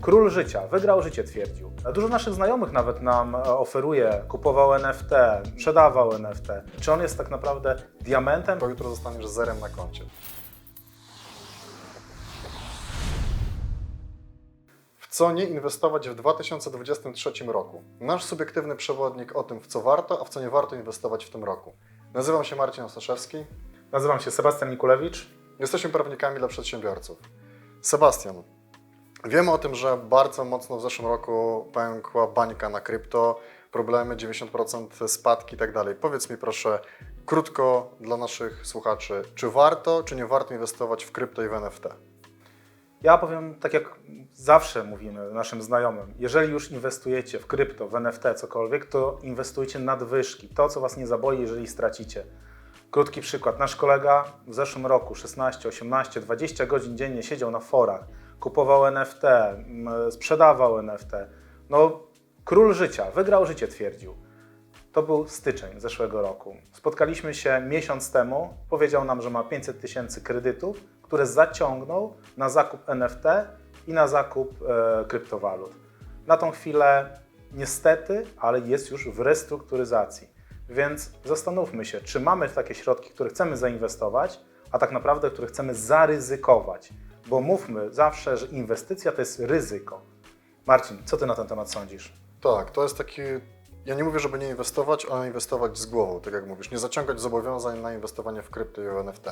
król życia, wygrał życie, twierdził. Dużo naszych znajomych nawet nam e, oferuje, kupował NFT, sprzedawał NFT. Czy on jest tak naprawdę diamentem? Bo jutro zostaniesz zerem na koncie. W co nie inwestować w 2023 roku? Nasz subiektywny przewodnik o tym, w co warto, a w co nie warto inwestować w tym roku. Nazywam się Marcin Ostaszewski. Nazywam się Sebastian Mikulewicz. Jesteśmy prawnikami dla przedsiębiorców. Sebastian, wiemy o tym, że bardzo mocno w zeszłym roku pękła bańka na krypto, problemy, 90% spadki i tak dalej. Powiedz mi proszę krótko dla naszych słuchaczy, czy warto, czy nie warto inwestować w krypto i w NFT? Ja powiem tak jak zawsze mówimy naszym znajomym, jeżeli już inwestujecie w krypto, w NFT, cokolwiek, to inwestujcie nadwyżki, to co Was nie zaboli, jeżeli stracicie. Krótki przykład. Nasz kolega w zeszłym roku 16, 18, 20 godzin dziennie siedział na forach, kupował NFT, sprzedawał NFT. No, król życia, wygrał życie, twierdził. To był styczeń zeszłego roku. Spotkaliśmy się miesiąc temu. Powiedział nam, że ma 500 tysięcy kredytów, które zaciągnął na zakup NFT i na zakup e, kryptowalut. Na tą chwilę, niestety, ale jest już w restrukturyzacji. Więc zastanówmy się, czy mamy takie środki, które chcemy zainwestować, a tak naprawdę, które chcemy zaryzykować. Bo mówmy zawsze, że inwestycja to jest ryzyko. Marcin, co ty na ten temat sądzisz? Tak, to jest taki. Ja nie mówię, żeby nie inwestować, ale inwestować z głową, tak jak mówisz. Nie zaciągać zobowiązań na inwestowanie w krypto i NFT.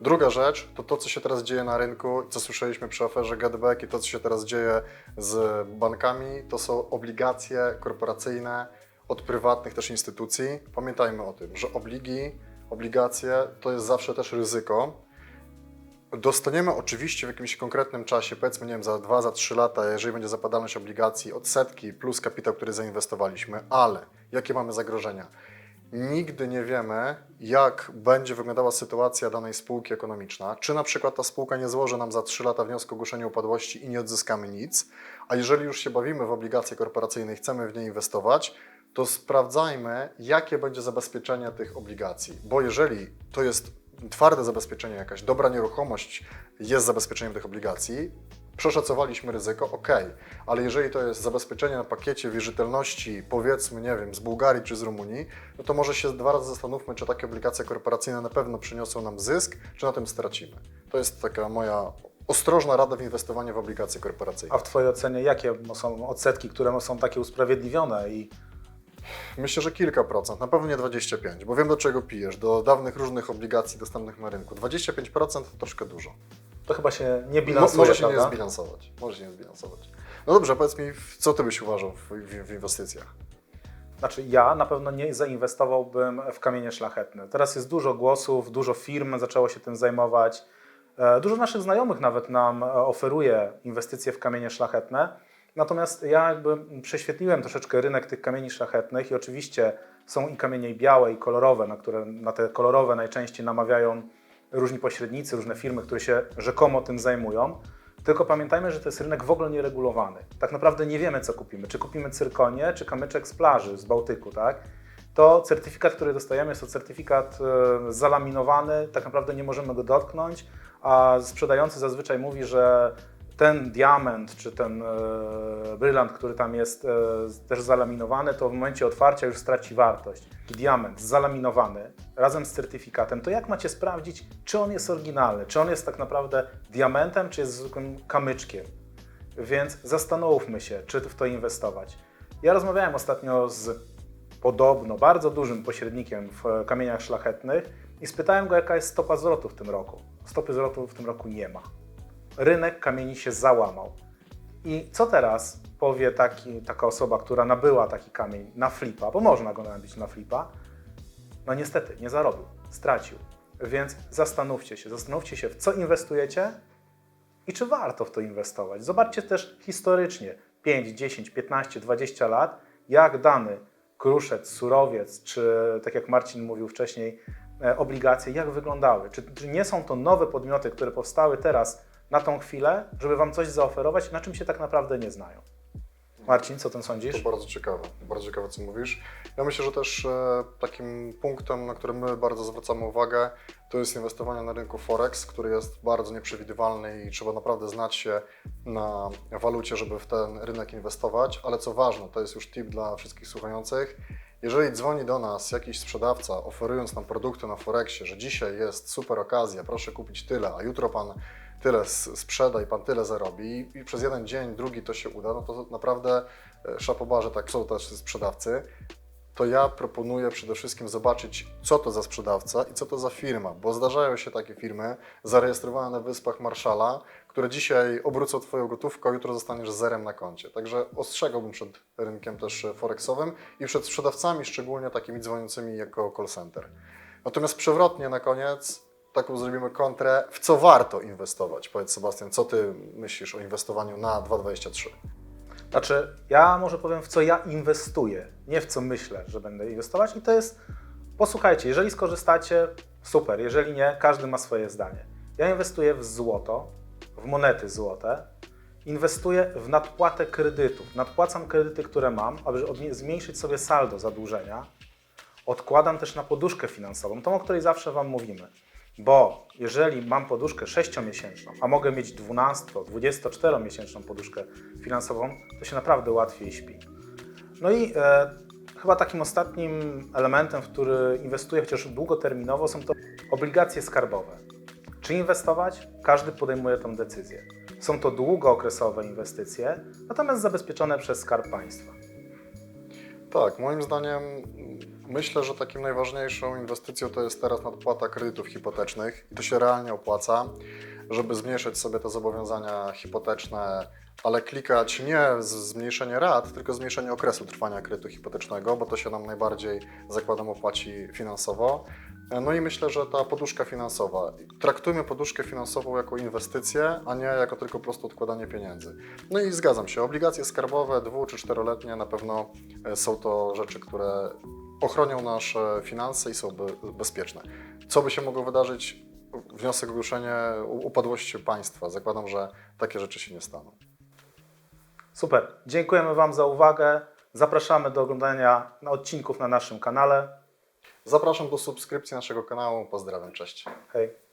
Druga rzecz to to, co się teraz dzieje na rynku, co słyszeliśmy przy aferze Getback i to, co się teraz dzieje z bankami, to są obligacje korporacyjne od prywatnych też instytucji. Pamiętajmy o tym, że obligi, obligacje to jest zawsze też ryzyko. Dostaniemy oczywiście w jakimś konkretnym czasie, powiedzmy, nie wiem, za 2, za 3 lata, jeżeli będzie zapadalność obligacji, odsetki plus kapitał, który zainwestowaliśmy, ale jakie mamy zagrożenia? Nigdy nie wiemy, jak będzie wyglądała sytuacja danej spółki ekonomiczna. Czy na przykład ta spółka nie złoży nam za 3 lata wniosku o ogłoszenie upadłości i nie odzyskamy nic, a jeżeli już się bawimy w obligacje korporacyjne i chcemy w nie inwestować, to sprawdzajmy, jakie będzie zabezpieczenie tych obligacji. Bo jeżeli to jest twarde zabezpieczenie, jakaś dobra nieruchomość jest zabezpieczeniem tych obligacji, przeszacowaliśmy ryzyko, ok, ale jeżeli to jest zabezpieczenie na pakiecie wierzytelności, powiedzmy, nie wiem, z Bułgarii czy z Rumunii, no to może się dwa razy zastanówmy, czy takie obligacje korporacyjne na pewno przyniosą nam zysk, czy na tym stracimy. To jest taka moja ostrożna rada w inwestowaniu w obligacje korporacyjne. A w Twojej ocenie, jakie są odsetki, które są takie usprawiedliwione i Myślę, że kilka procent, na pewno nie 25, bo wiem do czego pijesz, do dawnych różnych obligacji dostępnych na rynku. 25% to troszkę dużo. to chyba się nie Mo, bilansuje, może się nie prawda? zbilansować. Może się nie zbilansować. No dobrze, powiedz mi, co ty byś uważał w, w, w inwestycjach? Znaczy ja na pewno nie zainwestowałbym w kamienie szlachetne. Teraz jest dużo głosów, dużo firm zaczęło się tym zajmować. E, Dużo naszych znajomych nawet nam e, oferuje inwestycje w kamienie szlachetne. Natomiast ja jakby prześwietliłem troszeczkę rynek tych kamieni szlachetnych i oczywiście są i kamienie białe i kolorowe, na które na te kolorowe najczęściej namawiają różni pośrednicy, różne firmy, które się rzekomo tym zajmują. Tylko pamiętajmy, że to jest rynek w ogóle nieregulowany. Tak naprawdę nie wiemy, co kupimy. Czy kupimy cyrkonię, czy kamyczek z plaży, z Bałtyku, tak? To certyfikat, który dostajemy, jest to certyfikat e, zalaminowany, tak naprawdę nie możemy go dotknąć, a sprzedający zazwyczaj mówi, że ten diament czy ten e, brylant, który tam jest e, też zalaminowany, to w momencie otwarcia już straci wartość. Diament zalaminowany razem z certyfikatem, to jak macie sprawdzić, czy on jest oryginalny, czy on jest tak naprawdę diamentem, czy jest zwykłym kamyczkiem? Więc zastanówmy się, czy w to inwestować. Ja rozmawiałem ostatnio z podobno bardzo dużym pośrednikiem w kamieniach szlachetnych i spytałem go, jaka jest stopa zwrotu w tym roku. Stopy zwrotu w tym roku nie ma. Rynek kamieni się załamał. I co teraz powie taki, taka osoba, która nabyła taki kamień na flipa, bo można go nabyć na flipa? No niestety, nie zarobił, stracił. Więc zastanówcie się, zastanówcie się, w co inwestujecie i czy warto w to inwestować. Zobaczcie też historycznie 5, 10, 15, 20 lat, jak dany kruszec, surowiec, czy tak jak Marcin mówił wcześniej, e, obligacje, jak wyglądały. Czy, czy nie są to nowe podmioty, które powstały teraz na tą chwilę, żeby Wam coś zaoferować, na czym się tak naprawdę nie znają. Marcin, co o tym To sądzisz? bardzo ciekawe, bardzo ciekawe co mówisz. Ja myślę, że też e, takim punktem, na który my bardzo zwracamy uwagę, to jest inwestowanie na rynku Forex, który jest bardzo nieprzewidywalny i trzeba naprawdę znać się na walucie, żeby w ten rynek inwestować. Ale co ważne, to jest już tip dla wszystkich słuchających. Jeżeli dzwoni do nas jakiś sprzedawca, oferując nam produkty na Forexie, że dzisiaj jest super okazja, proszę kupić tyle, a jutro pan tyle s- sprzeda i pan tyle zarobi i przez jeden dzień, drugi to się uda, no to naprawdę e, szapoba, że tak są też sprzedawcy, to ja proponuję przede wszystkim zobaczyć, co to za sprzedawca i co to za firma, bo zdarzają się takie firmy zarejestrowane na Wyspach Marszala, które dzisiaj obrócą Twoją gotówkę, a jutro zostaniesz zerem na koncie. Także ostrzegałbym przed rynkiem też e, forexowym i przed sprzedawcami, szczególnie takimi dzwoniącymi jako call center. Natomiast przewrotnie na koniec, taką zrobimy kontrę, w co warto inwestować. Powiedz Sebastian, co Ty myślisz o inwestowaniu na 2,23? Znaczy, ja może powiem, w co ja inwestuję, nie w co myślę, że będę inwestować. I to jest, posłuchajcie, jeżeli skorzystacie, super, jeżeli nie, każdy ma swoje zdanie. Ja inwestuję w złoto, w monety złote, inwestuję w nadpłatę kredytów. Nadpłacam kredyty, które mam, aby zmniejszyć sobie saldo zadłużenia. Odkładam też na poduszkę finansową, tą, o której zawsze Wam mówimy. Bo jeżeli mam poduszkę 6-miesięczną, a mogę mieć 12, 24-miesięczną poduszkę finansową, to się naprawdę łatwiej śpi. No i e, chyba takim ostatnim elementem, w który inwestuję chociaż długoterminowo, są to obligacje skarbowe. Czy inwestować? Każdy podejmuje tę decyzję. Są to długookresowe inwestycje, natomiast zabezpieczone przez Skarb Państwa. Tak, moim zdaniem myślę, że takim najważniejszą inwestycją to jest teraz nadpłata kredytów hipotecznych i to się realnie opłaca, żeby zmniejszyć sobie te zobowiązania hipoteczne, ale klikać nie zmniejszenie rat, tylko zmniejszenie okresu trwania kredytu hipotecznego, bo to się nam najbardziej, zakładam, opłaci finansowo. No i myślę, że ta poduszka finansowa, traktujmy poduszkę finansową jako inwestycję, a nie jako tylko po prostu odkładanie pieniędzy. No i zgadzam się, obligacje skarbowe dwu czy czteroletnie na pewno e, są to rzeczy, które ochronią nasze finanse i są be- bezpieczne. Co by się mogło wydarzyć? Wniosek o ogłoszenie upadłości państwa. Zakładam, że takie rzeczy się nie staną. Super. Dziękujemy Wam za uwagę. Zapraszamy do oglądania odcinków na naszym kanale. Zapraszam do subskrypcji naszego kanału. Pozdrawiam, cześć. Hej.